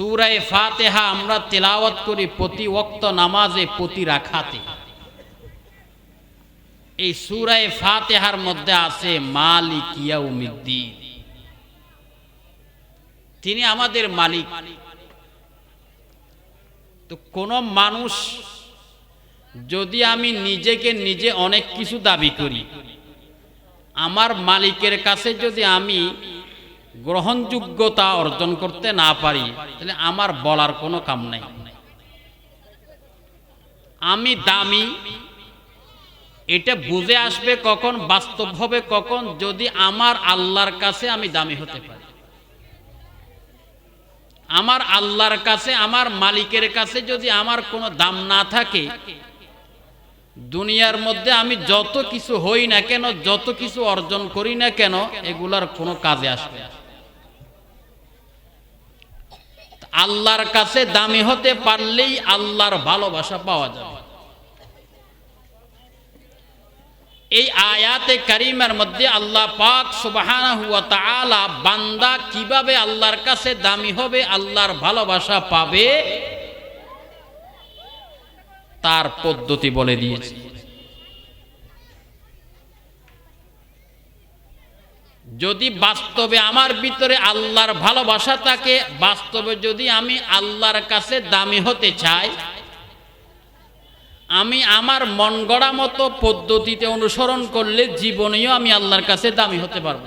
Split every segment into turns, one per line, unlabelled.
সুরায় ফাতেহা আমরা তেলাওয়াত করি প্রতি ওক্ত নামাজে, প্রতি রাখাতে। এই সুরায় ফাতেহার মধ্যে আছে মালিক ইয়াউমিদ্দিন। তিনি আমাদের মালিক। তো কোন মানুষ যদি আমি নিজেকে নিজে অনেক কিছু দাবি করি, আমার মালিকের কাছে যদি আমি গ্রহণযোগ্যতা অর্জন করতে না পারি, তাহলে আমার বলার কোনো কাম নাই। আমি দামি, এটা বুঝে আসবে কখন, বাস্তব হবে কখন, যদি আমার আল্লাহর কাছে আমি দামি হতে পারি। আমার আল্লাহর কাছে, আমার মালিকের কাছে যদি আমার কোনো দাম না থাকে দুনিয়ার মধ্যে আমি যত কিছু হই না কেন, যত কিছু অর্জন করি না কেন, এগুলার কোনো কাজে আসবে আল্লাহর কাছে দামি হতে পারলেই আল্লাহর ভালোবাসা পাওয়া যাবে। এই আয়াতে কারিমার মধ্যে আল্লাহ পাক তাআলা বান্দা কীভাবে আল্লাহর কাছে দামি হবে, আল্লাহর ভালোবাসা পাবে তার পদ্ধতি বলে দিয়েছে। যদি বাস্তবে আমার ভিতরে আল্লাহর ভালোবাসা থাকে, বাস্তবে যদি আমি আল্লাহর কাছে দামি হতে চাই, আমি আমার মন গড়া মতো পদ্ধতিতে অনুসরণ করলে জীবনেও আমি আল্লাহর কাছে দামি হতে পারব।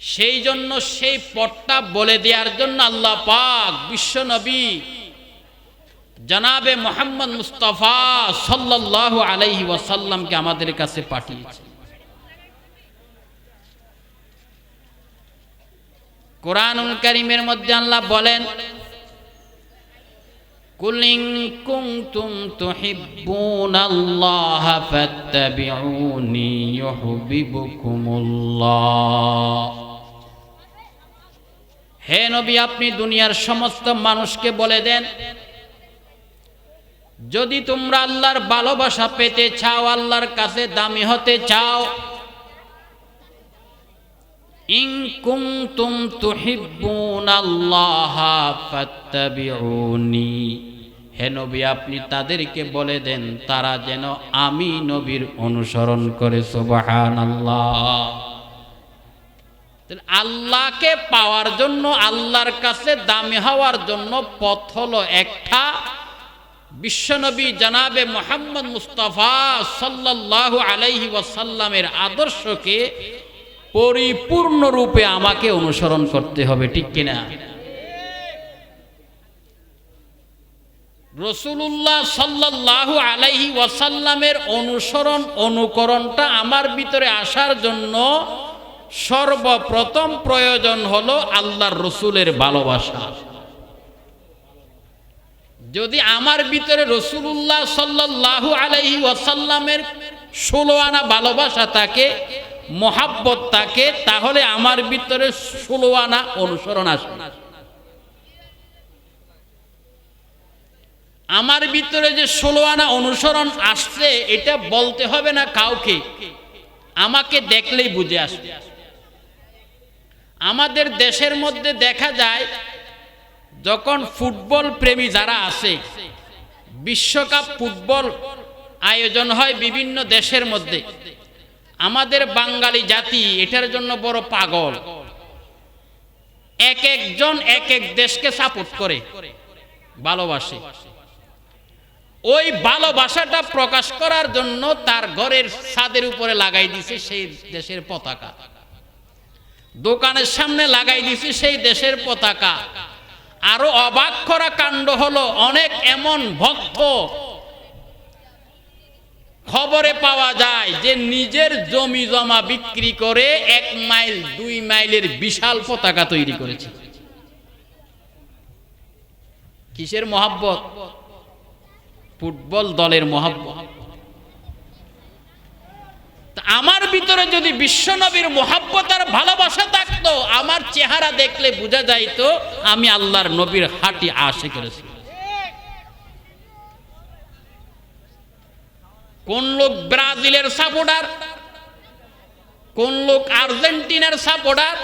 সেই জন্য সেই পথটা বলে দেওয়ার জন্য আল্লাহ পাক বিশ্ব নবী জনাবে মোহাম্মদ মুস্তফা সাল্লাহ আলাইহি ওয়াসাল্লামকে আমাদের কাছে পাঠিয়েছে। কোরআনুল করিমের মধ্যে আল্লাহ বলেন, কুলিং কুনতুম তুহিব্বুনাল্লাহ ফাত্তাবিউনি ইউহিব্বুকুমুল্লাহ। হে নবী, আপনি দুনিয়ার সমস্ত মানুষকে বলে দেন যদি তোমরা আল্লাহর ভালোবাসা পেতে চাও, আল্লাহর কাছে দামি হতে চাও, ইন কুনতুম তুহিব্বুনাল্লাহ ফাত্তাবিউনি। হে আপনি তাদেরকে বলে দেন, তারা যেন আমি নবীর অনুসরণ করে, সুবহানাল্লাহ। আল্লাহকে পাওয়ার জন্য, আল্লাহর কাছে দামি হওয়ার জন্য পথ হলো একটা বিশ্বনবী জানাবে মোহাম্মদ মুস্তফা সাল্লাল্লাহু আলাইহি ওয়াসাল্লামের আদর্শকে পরিপূর্ণরূপে আমাকে অনুসরণ করতে হবে, ঠিক কিনা? রসুল্লাহ সাল্লাল্লাহু আলাইহি ওয়াসাল্লামের অনুসরণ, অনুকরণটা আমার ভিতরে আসার জন্য সর্বপ্রথম প্রয়োজন হলো আল্লাহর রসুলের ভালোবাসা। যদি আমার ভিতরে রসুল্লাহ সাল্লাল্লাহু আলাইহি ওয়াসাল্লামের ষোলো আনা ভালোবাসা থাকে, মোহাব্বত থাকে, তাহলে আমার ভিতরে ষোলো আনা অনুসরণ আসবে। আমার ভিতরে যে ষোলো আনা অনুসরণ আসছে, এটা বলতে হবে না কাউকে। আমাকে দেখলেই বুঝে আসবে। আমাদের দেশের মধ্যে দেখা যায় যখন ফুটবল প্রেমী যারা আছে, বিশ্বকাপ ফুটবল আয়োজন হয় বিভিন্ন দেশের মধ্যে। আমাদের বাঙালি জাতি এটার জন্য বড় পাগল। এক একজন এক এক দেশকে সাপোর্ট করে, ভালোবাসে। ওই ভালোবাসাটা প্রকাশ করার জন্য তার ঘরের ছাদের উপরে লাগাই দিছে সেই দেশের পতাকা। দোকানের সামনে লাগাই দিছে সেই দেশের পতাকা। আরও অবাক করা কাণ্ড হলো, অনেক এমন ভক্ত খবরে পাওয়া যায় যে নিজের জমি জমা বিক্রি করে এক মাইল, দুই মাইলের বিশাল পতাকা তৈরি করেছে। কিসের মহাব্বত? ফুটবল দলের মহাব্বত। আমার ভিতরে যদি বিশ্বনবীর মোহাব্বত আর থাকতো আমার চেহারা দেখলে বোঝা যাইতো আমি আল্লাহর নবীর হাঁটি আশে করেছি। কোন লোক ব্রাজিলের সাপোর্টার? কোন লোক আর্জেন্টিনার সাপোর্টার?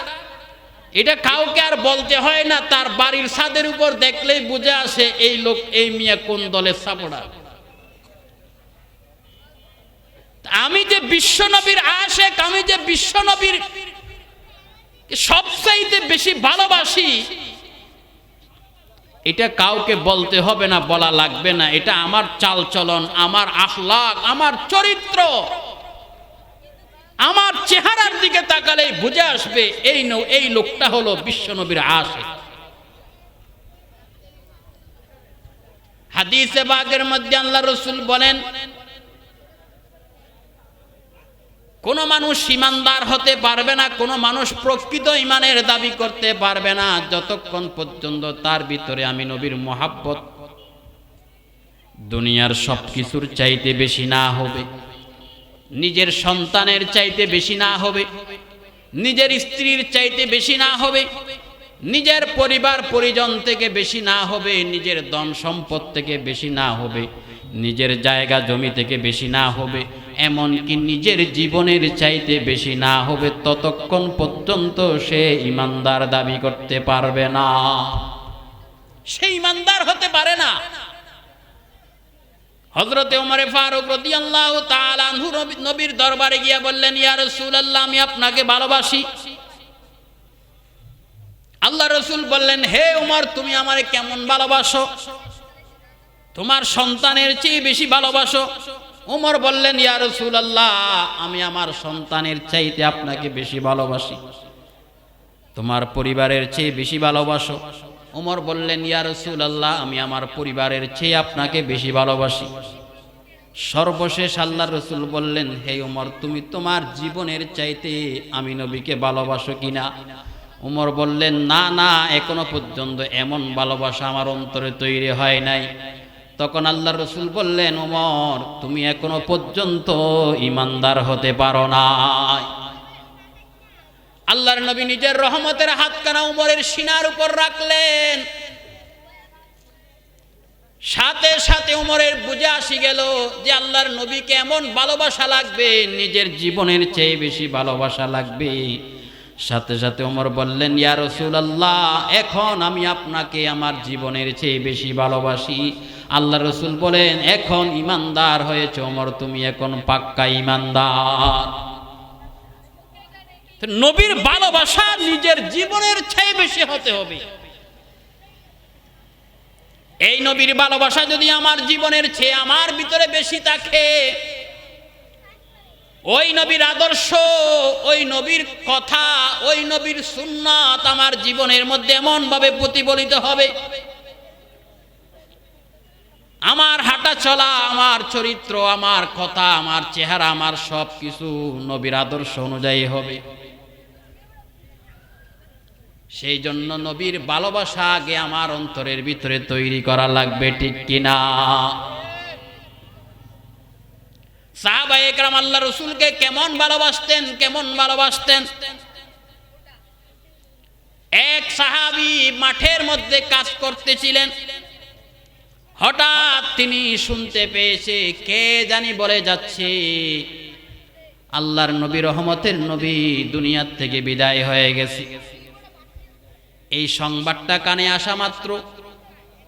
এটা কাউকে আর বলতে হয় না, তার বাড়ির ছাদের উপর দেখলেই বুঝে আসে এই লোক, এই মিয়া কোন দলের সাপোর্টার। আমি যে বিশ্বনবীর আশেক, আমি যে বিশ্বনবীর সবচাইতে বেশি ভালোবাসি, এটা কাউকে বলতে হবে না, বলা লাগবে না। এটা আমার চালচলন, আমার আখলাক আমার চরিত্র। আমার চেহারার দিকে তাকালেই বুঝে আসবে, এই নৌ, এই লোকটা হলো বিশ্বনবীর আশে হাদিসে বাগের মধ্যে আল্লাহ রসুল বলেন কোন মানুষ ইমানদার হতে পারবে না, কোনো মানুষ প্রকৃত ইমানের দাবি করতে পারবে না, যতক্ষণ পর্যন্ত তার ভিতরে আমি নবীর মহাব্বত দুনিয়ার সব কিছুর চাইতে বেশি না হবে, নিজের সন্তানের চাইতে বেশি না হবে, নিজের স্ত্রীর চাইতে বেশি না হবে, নিজের পরিবার পরিজন থেকে বেশি না হবে, নিজের ধন সম্পদ থেকে বেশি না হবে, নিজের জায়গা জমি থেকে বেশি না হবে এমনকি নিজের জীবনের চাইতে বেশি না হবে ততক্ষণ পর্যন্ত সে ইমানদার দাবি করতে পারবে না। সে ইমানদার হতে পারে না। হজরতে ফারুক নবীর দরবারে গিয়ে বললেন, ইয়া রাসূলুল্লাহ, আমি আপনাকে ভালোবাসি। আল্লাহ রসুল বললেন, হে তুমি কেমন ভালোবাসো? তোমার সন্তানের চেয়ে বেশি ভালোবাসো? উমর বললেন, ইয়া রাসূলুল্লাহ, আমি আমার সন্তানের চাইতে আপনাকে বেশি ভালোবাসি। তোমার পরিবারের চেয়ে বেশি ভালোবাসো। উমর বললেন, ইয়া রাসূলুল্লাহ, আমি আমার পরিবারের চেয়ে আপনাকে বেশি ভালোবাসি। সর্বশেষ আল্লাহ রসুল বললেন, হে উমর, তুমি তোমার জীবনের চাইতে আমি নবীকে ভালোবাসো কিনা উমর বললেন, না না, এখনও পর্যন্ত এমন ভালোবাসা আমার অন্তরে তৈরি হয় নাই। তখন আল্লাহ রসুল বললেন উমর তুমি এখনও পর্যন্ত ইমানদার হতে পারো না আল্লাহর নবী নিজের রহমতের হাতখানা উমরের সিনার উপর রাখলেন। সাথে সাথে উমরের বুঝে আসি গেল যে আল্লাহর নবীকে এমন ভালোবাসা লাগবে, নিজের জীবনের চেয়ে বেশি ভালোবাসা লাগবে। সাথে সাথে ওমর বললেন, ইয়া রসুল আল্লাহ এখন আমি আপনাকে আমার জীবনের চেয়ে বেশি ভালোবাসি। আল্লাহ রসুল বলেন, এখন ইমানদার হয়েছে ওমর, তুমি এখন পাক্কা ইমানদার। নবীর ভালোবাসা নিজের জীবনের চেয়ে বেশি হতে হবে। এই নবীর ভালোবাসা যদি আমার জীবনের চেয়ে আমার ভিতরে বেশি থাকে, ওই নবীর আদর্শ, ওই নবীর কথা, ওই নবীর সুন্নাত আমার জীবনের মধ্যে এমন ভাবে প্রতিফলিত হবে। আমার হাঁটা চলা, আমার চরিত্র, আমার কথা, আমার চেহারা, আমার সব কিছু নবীর আদর্শ অনুযায়ী হবে। সেই জন্য নবীর ভালোবাসা আগে আমার অন্তরের ভিতরে তৈরি করা লাগবে, ঠিক কিনা? সাহাবা আল্লাহ রসুলকে কেমন ভালোবাসতেন কেমন ভালোবাসতেন? এক সাহাবি মাঠের মধ্যে কাজ করতেছিলেন। হঠাৎ তিনি শুনতে পেয়েছে, কে জানি বলে যাচ্ছে। আল্লাহর নবী, রহমতের নবী দুনিয়ার থেকে বিদায় হয়ে গেছে। এই সংবাদটা কানে আসা মাত্র।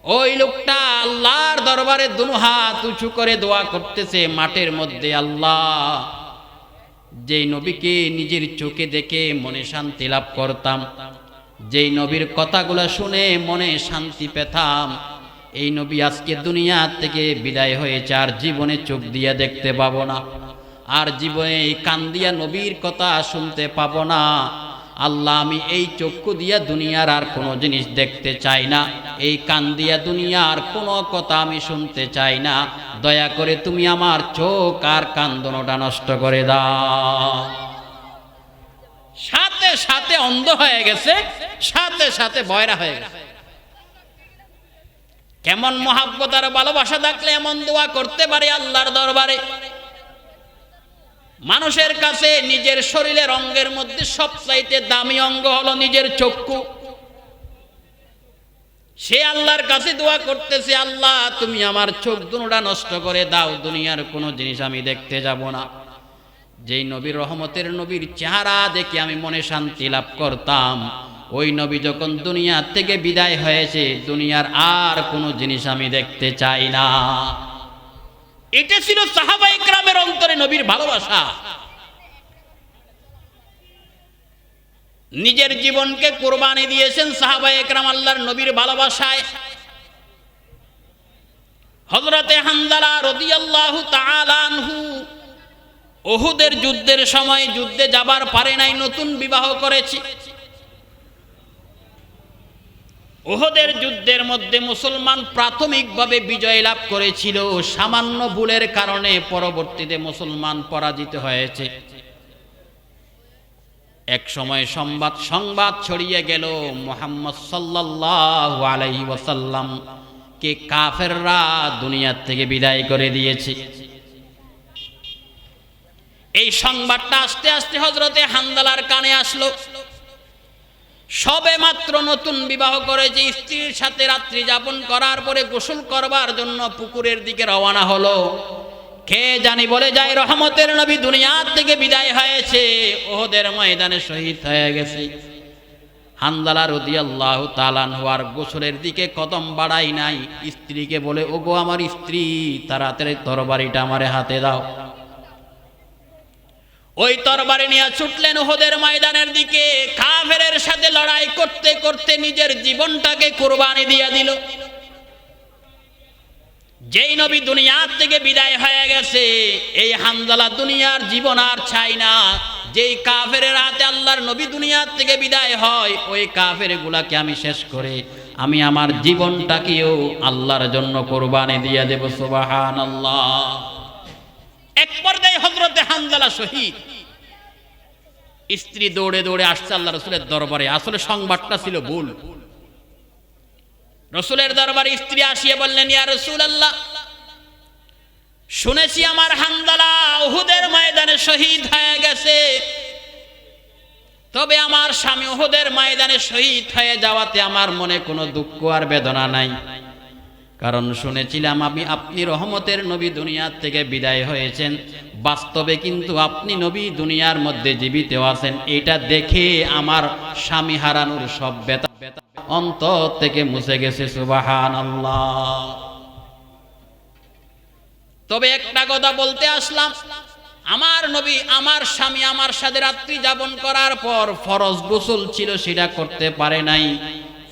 ওই লোকটা আল্লাহর দরবারে দুনো হাত উঁচু করে দোয়া করতেছে মাঠের মধ্যে। আল্লাহ, যেই নবীকে নিজের চোখে দেখে মনে শান্তি লাভ করতাম, যেই নবীর কথাগুলো শুনে মনে শান্তি পেতাম এই নবী আজকে দুনিয়া থেকে বিদায় হয়েছে আর জীবনে চোখ দিয়ে দেখতে পাবো না। আর জীবনে এই কান্দিয়া নবীর কথা শুনতে পাবো না। আল্লাহ, আমি এই চক্ষু দিয়া দুনিয়ার আর কোনো জিনিস দেখতে চাই না। এই কান দিয়া দুনিয়ার কোনো কথা আমি শুনতে চাই না। দয়া করে তুমি আমার চোখ আর কান দোনোটা নষ্ট করে দাও। সাথে সাথে অন্ধ হয়ে গেছে, সাথে সাথে বয়রা হয়ে গেছে। কেমন মহাব্বত আর ভালোবাসা থাকলে এমন দোয়া করতে পারে আল্লাহর দরবারে? মানুষের কাছে নিজের শরীরের অঙ্গের মধ্যে সবচাইতে দামি অঙ্গ হলো নিজের চক্ষু। সে আল্লাহর কাছে দোয়া করতেছে, আল্লাহ, তুমি আমার চোখ দুটা নষ্ট করে দাও, দুনিয়ার কোনো জিনিস আমি দেখতে যাব না। যেই নবীর রহমতের নবীর চেহারা দেখে আমি মনে শান্তি লাভ করতাম। ওই নবী যখন দুনিয়ার থেকে বিদায় হয়েছে, দুনিয়ার আর কোনো জিনিস আমি দেখতে চাই না। এটা ছিল সাহাবা ইকরামের অন্তরে নবীর ভালোবাসা। নিজের জীবনকে কোরবানি দিয়েছেন সাহাবা একরাম আল্লাহর নবীর ভালোবাসায়। হজরতে হামদালা ওহুদের যুদ্ধের সময় যুদ্ধে যাবার পারে নাই, নতুন বিবাহ করেছি। ওহদের যুদ্ধের মধ্যে মুসলমান প্রাথমিকভাবে বিজয় লাভ করেছিল। সামান্য ভুলের কারণে পরবর্তীতে মুসলমান পরাজিত হয়েছে। এক সময় সংবাদ সংবাদ ছড়িয়ে গেল মোহাম্মদ ওয়াসাল্লাম কে কাফেররা দুনিয়ার থেকে বিদায় করে দিয়েছে। এই সংবাদটা আস্তে আস্তে হজরতে হান্দালার কানে আসলো। সবে মাত্র নতুন বিবাহ করেছে, স্ত্রীর সাথে রাত্রি যাপন করার পরে গোসল করবার জন্য পুকুরের দিকে রওনা হলো। কে জানি বলে যায়, রহমতের নবী দুনিয়ার থেকে বিদায় হয়েছে, ওহদের ময়দানে শহীদ হয়ে গেছে। হান্দালা রদি আল্লাহ তালান হওয়ার গোসলের দিকে কদম বাড়াই নাই। স্ত্রীকে বলে, ওগো আমার স্ত্রী, তাড়াতাড়ি তরবারিটা আমারে হাতে দাও। ওই তরবারি নিয়ে ছুটলেন ওহদের ময়দানের দিকে। কাফেরের সাথে লড়াই করতে করতে নিজের জীবনটাকে কোরবানি দিয়ে দিল। যেই নবী দুনিয়ার থেকে বিদায় হয়ে গেছে, এই হামদালা দুনিয়ার জীবন আর চাই না। যেই কাফের হাতে আল্লাহর নবী দুনিয়ার থেকে বিদায় হয়, ওই কাফের গুলাকে আমি শেষ করে। আমি আমার জীবনটাকেও আল্লাহর জন্য কোরবানি দিয়ে দেব সুবাহান আল্লাহ এক পর্যায়ে হজরতে হামদালা শহীদ। স্ত্রী দৌড়ে দৌড়ে আসছে আল্লাহ রসুলের দরবারে। আসলে সংবাদটা ছিল ভুল। রসুলের দরবারে স্ত্রী আসিয়ে বললেন, ইয়া রসুল আল্লাহ শুনেছি আমার হামদালা ওহুদের ময়দানে শহীদ হয়ে গেছে। তবে আমার স্বামী ওহুদের ময়দানে শহীদ হয়ে যাওয়াতে আমার মনে কোনো দুঃখ আর বেদনা নাই। কারণ শুনেছিলাম আমি, আপনি রহমতের নবী দুনিয়ার থেকে বিদায় হয়েছেন। বাস্তবে কিন্তু আপনি নবী দুনিয়ার মধ্যে জীবিত আছেন। এটা দেখে আমার স্বামী হারানোর সব বেতা বেতা অন্তর থেকে মুছে গেছে সুবাহান তবে একটা কথা বলতে আসলাম, আমার নবী, আমার স্বামী, আমার সাথে রাত্রি যাপন করার পর ফরজ গোসল ছিল, সেটা করতে পারে নাই।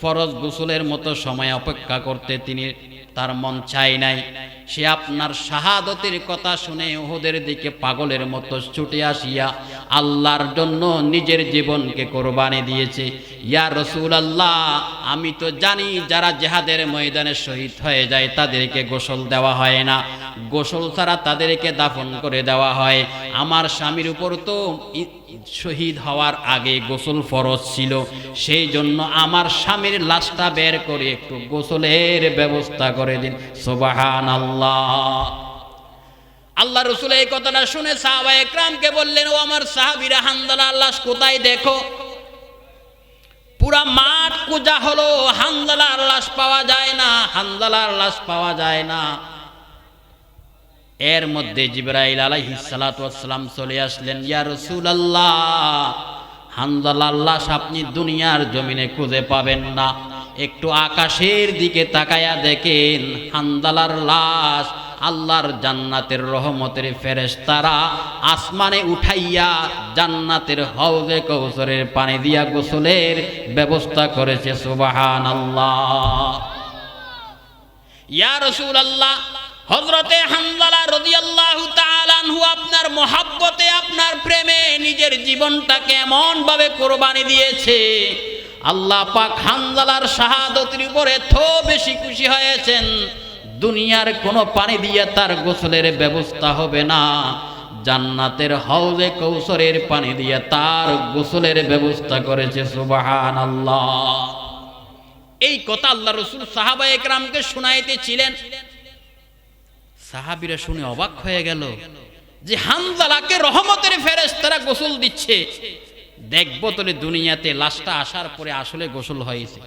ফরজ গোসলের মতো সময় অপেক্ষা করতে তিনি তার মন চাই নাই। সে আপনার শাহাদতের কথা শুনে ওহদের দিকে পাগলের মতো ছুটে আসিয়া আল্লাহর জন্য নিজের জীবনকে কোরবানি দিয়েছে। ইয়া রসুল আল্লাহ আমি তো জানি যারা জেহাদের ময়দানে শহীদ হয়ে যায় তাদেরকে গোসল দেওয়া হয় না। গোসল ছাড়া তাদেরকে দাফন করে দেওয়া হয়। আমার স্বামীর উপর তো শহীদ হওয়ার আগে গোসল ফরজ ছিল। সেই জন্য আমার স্বামীর লাশটা বের করে একটু গোসলের ব্যবস্থা করে দিন। সোবাহান আল্লাহ আল্লাহ রসুল এই কথাটা শুনে সাহাবা একরামকে বললেন, ও আমার সাহাবিরা হান্দালা আল্লাহ কোথায় দেখো? পুরা মাঠ কুজা হলো হান্দালার লাশ পাওয়া যায় না হান্দালার লাশ পাওয়া যায় না। এর মধ্যে জিব্রাইল আলাইহিস সালাতু ওয়াসসালাম চলে আসলেন, ইয়া রাসূলুল্লাহ হানজালার লাশ আপনি দুনিয়ার জমিনে খুঁজে পাবেন না। একটু আকাশের দিকে তাকায়া দেখেন হানজালার লাশ আল্লাহর জান্নাতের রহমতের ফেরেশতারা আসমানে উঠাইয়া জান্নাতের হাউজে কৌসরের পানি দিয়া গোসলের ব্যবস্থা করেছে সুবাহান সুবহানাল্লাহ। ইয়া রাসূলুল্লাহ হযরতে হামজালা রাদিয়াল্লাহু তাআলা আনহু আপনার মহাব্বতে, আপনার প্রেমে নিজের জীবনটাকে এমন ভাবে কোরবানি দিয়েছে। আল্লাহ পাক হামজালার শাহাদতের উপরে এত বেশি খুশি হয়েছেন। দুনিয়ার কোনো পানি দিয়ে তার গোসলের ব্যবস্থা হবে না। জান্নাতের হাউজে কৌসরের পানি দিয়ে তার গোসলের ব্যবস্থা করেছে সুবাহান আল্লাহ এই কথা আল্লাহ রসুল সাহাবা একরামকে শুনাইতেছিলেন। সাহাবিরা শুনে অবাক হয়ে গেল যে হামজালাকে রহমতের ফেরেস তারা গোসল দিচ্ছে। দেখব তোলে দুনিয়াতে লাশটা আসার পরে আসলে গোসল হয়েছে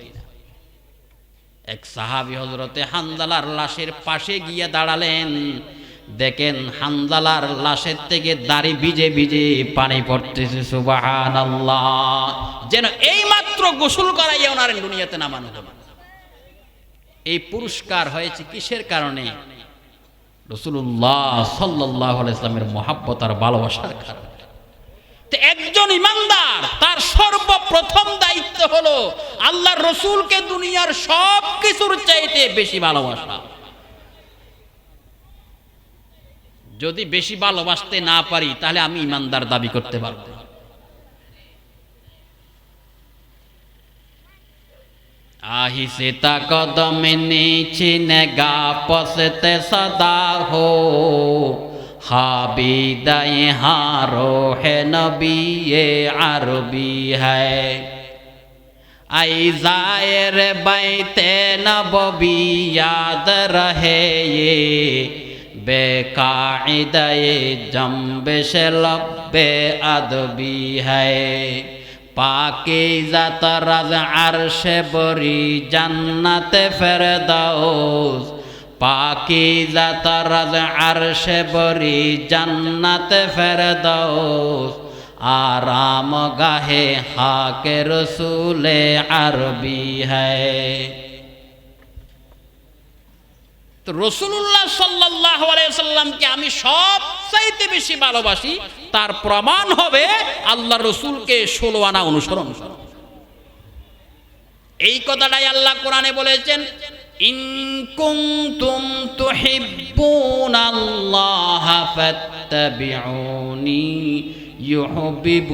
এক সাহাবি হজরতে হানজালার লাশের পাশে গিয়ে দাঁড়ালেন। দেখেন হানজালার লাশের থেকে দাড়ি ভিজে ভিজে পানি পড়তেছে সুবাহান যেন এই মাত্র গোসল করাইয়া ওনার দুনিয়াতে নামানো এই পুরস্কার হয়েছে কিসের কারণে? রসুল্লাহ সাল্লাহ ইসলামের মহাব্বত আর ভালোবাসার কারণে। তো একজন ইমানদার, তার সর্বপ্রথম দায়িত্ব হলো আল্লাহ রসুলকে দুনিয়ার সব কিছুর চাইতে বেশি ভালোবাসা। যদি বেশি ভালোবাসতে না পারি, তাহলে আমি ইমানদার দাবি করতে পারব আহিসে তা কদম নিচি নেগা পসতে সদা হো। হাবি দায় হারো হে নবী এ আরবি হ্যায় আই জায়ের বাইতে নববি ইয়াদ রহে ইয়ে। বেকায়দায়ে জম্বেশ লব্বে আদবি হ্যায় है রাজ আর আরশে বরি জান্নাতে ফেরদাউস। রাজ আর আরশে বরি জান্নাতে ফেরদাউস। আরাম গাহে হাকে রসুলে আরবি হ্যায় তো রসুল্লাহ সাল্লাহ সাল্লামকে আমি সব চাইতে বেশি ভালোবাসি। তার প্রমাণ হবে আল্লাহ রসুলকে ষোলো আনা অনুসরণ এই কথাটাই আল্লাহ কোরআনে বলেছেন, ইন কুনতুম তুহিব্বুনাল্লাহ ফাত্তাবিউনি ইউহিব্বুকুমুল্লাহ।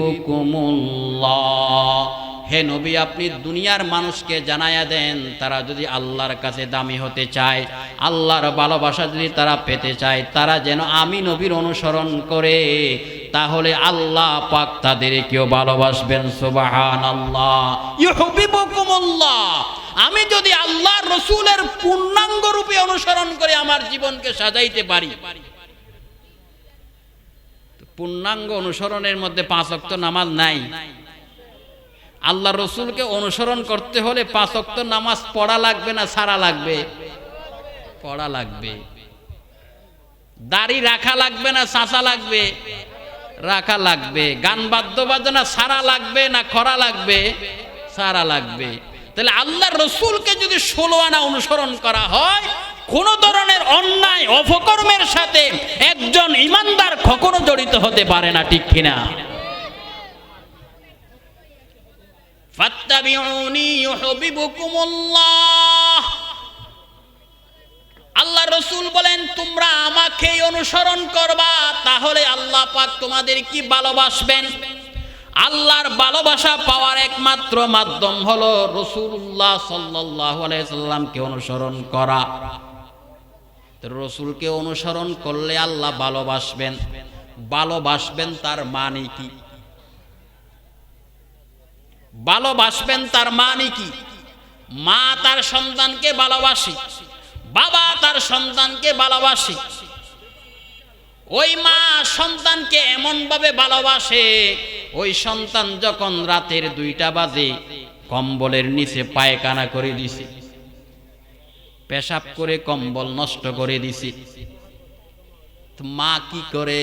হে নবী, আপনি দুনিয়ার মানুষকে জানায়া দেন, তারা যদি আল্লাহর কাছে দামি হতে চায়, আল্লাহর ভালোবাসা যদি তারা পেতে চায়, তারা যেন আমি নবীর অনুসরণ করে, তাহলে আল্লাহ পাক তাদেরকেও ভালোবাসবেন সুবাহান আল্লাহ আমি যদি আল্লাহ রসুলের পূর্ণাঙ্গ রূপে অনুসরণ করে আমার জীবনকে সাজাইতে পারি। পূর্ণাঙ্গ অনুসরণের মধ্যে পাঁচ অক্ত নামাজ নাই। আল্লাহ রসুলকে অনুসরণ করতে হলে পাঁচ অক্ত নামাজ পড়া লাগবে না, সারা লাগবে? পড়া লাগবে। দাড়ি রাখা লাগবে না, চাঁচা লাগবে? রাখা লাগবে। গান বাদ্য বাজনা সারা লাগবে না, খরা লাগবে? সারা লাগবে। তাহলে আল্লাহ রসুলকে যদি ষোলো আনা অনুসরণ করা হয়, কোন ধরনের অন্যায়, অপকর্মের সাথে একজন ইমানদার কখনো জড়িত হতে পারে না, ঠিক কিনা? আল্লাহ রসুল বলেন, তোমরা আমাকে অনুসরণ করবা, তাহলে আল্লাহ পাক তোমাদের কি ভালোবাসবেন? আল্লাহর ভালোবাসা পাওয়ার একমাত্র মাধ্যম হলো রসুল্লাহ সাল্লাহ সাল্লামকে অনুসরণ করা। রসুলকে অনুসরণ করলে আল্লাহ ভালোবাসবেন। ভালোবাসবেন তার মানে কি? ভালোবাসবেন তার মানে কি? মা তার সন্তানকে ভালোবাসি, বাবা তার সন্তানকে ভালোবাসি। ওই মা সন্তানকে এমন ভাবে ভালোবাসে, ওই সন্তান যখন রাতের দুইটা বাজে, কম্বলের নিচে পায়খানা করে দিছে। পেশাব করে কম্বল নষ্ট করে দিছি। মা কি করে?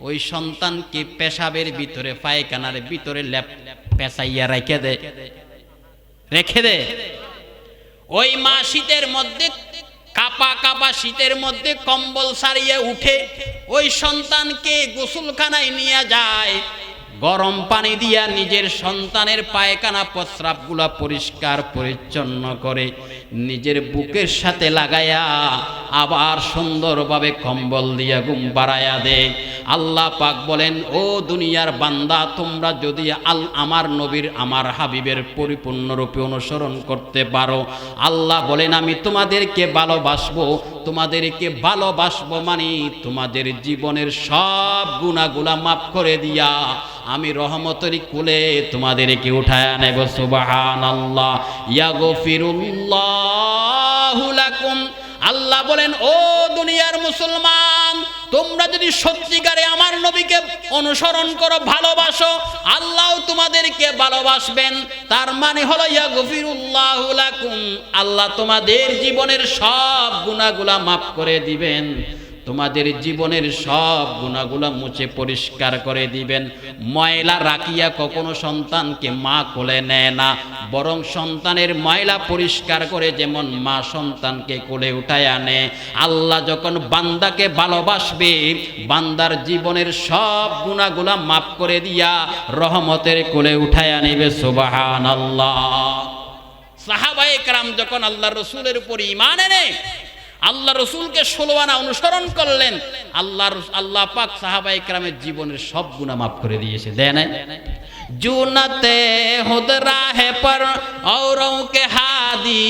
ওই সন্তানকে পেশাবের ভিতরে, পায়খানার ভিতরে ল্যাপ পেঁচাইয়া রেখে দে। রেখে দে। ওই মা শীতের মধ্যে, কাপা কাপা শীতের মধ্যে কম্বল সারিয়ে উঠে ওই সন্তানকে গোসলখানায় নিয়ে যায়। গরম পানি দিয়া নিজের সন্তানের পায়খানা প্রস্রাবগুলা পরিষ্কার পরিচ্ছন্ন করে নিজের বুকের সাথে লাগায়া আবার সুন্দরভাবে কম্বল দিয়া ঘুম বাড়ায়া দেয় আল্লাহ পাক বলেন, ও দুনিয়ার বান্দা, তোমরা যদি আল আমার নবীর, আমার হাবিবের পরিপূর্ণরূপে অনুসরণ করতে পারো। আল্লাহ বলেন, আমি তোমাদেরকে ভালোবাসবো। তোমাদেরকে ভালোবাসবো মানে তোমাদের জীবনের সব গুণাগুলা মাফ করে দিয়া আমি রহমতের কুলে তোমাদেরকে উঠায় নেব সুবাহান আল্লাহ ইয়াগফিরুল্লাহু লাকুম। আল্লাহ বলেন, ও দুনিয়ার মুসলমান, তোমরা যদি সত্যিকারে আমার নবীকে অনুসরণ করো, ভালোবাসো, আল্লাহ তোমাদেরকে ভালোবাসবেন। তার মানে হলো, ইয়াগফিরুল্লাহু লাকুম। আল্লাহ তোমাদের জীবনের সব গুনাহগুলা মাফ করে দিবেন। তোমাদের জীবনের সব গুণাগুলা মুছে পরিষ্কার করে দিবেন। ময়লা রাখিয়া কখনো সন্তানকে মা কোলে নেয় না। বরং সন্তানের ময়লা পরিষ্কার করে যেমন মা সন্তানকে কোলে উঠায় আনে। আল্লাহ যখন বান্দাকে ভালোবাসবে, বান্দার জীবনের সব গুণাগুলা মাফ করে দিয়া রহমতের কোলে উঠায় আনিবে সুবাহান আল্লাহ সাহাবায়ে কারাম যখন আল্লাহ রসুলের উপর ইমান এনে আল্লাহ রসুলকে ষোলো আনা অনুসরণ করলেন। আল্লাহ আল্লাহ পাক সাহাবাই ক্রামের জীবনের সব গুণা মাফ করে দিয়েছে দেয় নাই। জুনতে खुद राह पर औरों के हादी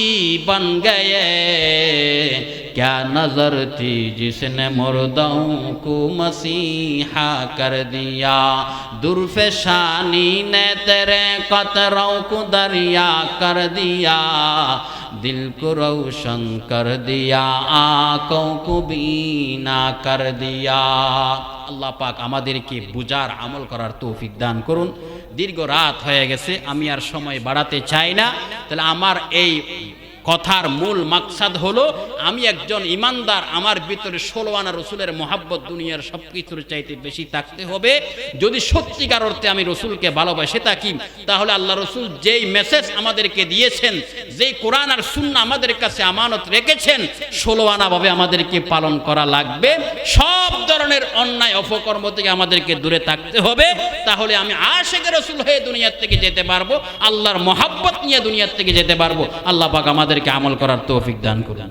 बन गए क्या नजर थी जिसने मुर्दों को मसीहा कर दिया दुर्फशानी ने तेरे कतरों को दरिया कर दिया दिल को रोशन कर दिया आंखों को बीना कर दिया আল্লাহ পাক আমাদেরকে বুজার আমল করার তৌফিক দান করুন দীর্ঘ রাত হয়ে গেছে আমি আর সময় বাড়াতে চাই না। তাহলে আমার এই কথার মূল মাকসাদ হলো, আমি একজন ইমানদার, আমার ভিতরে ষোলো আনা রসুলের মোহাব্বত দুনিয়ার সব কিছুর চাইতে বেশি থাকতে হবে। যদি সত্যিকার অর্থে আমি রসুলকে ভালোবাসে থাকি তাহলে আল্লাহ রসুল যেই মেসেজ আমাদেরকে দিয়েছেন, যেই কোরআন আর সুন্না আমাদের কাছে আমানত রেখেছেন, ষোলো আনাভাবে আমাদেরকে পালন করা লাগবে। সব ধরনের অন্যায়, অপকর্ম থেকে আমাদেরকে দূরে থাকতে হবে। তাহলে আমি আশেকের রসুল হয়ে দুনিয়ার থেকে যেতে পারব, আল্লাহর মহাব্বত নিয়ে দুনিয়ার থেকে যেতে পারব। আল্লাহ পাক আমাদেরকে আমল করার তৌফিক দান করুন।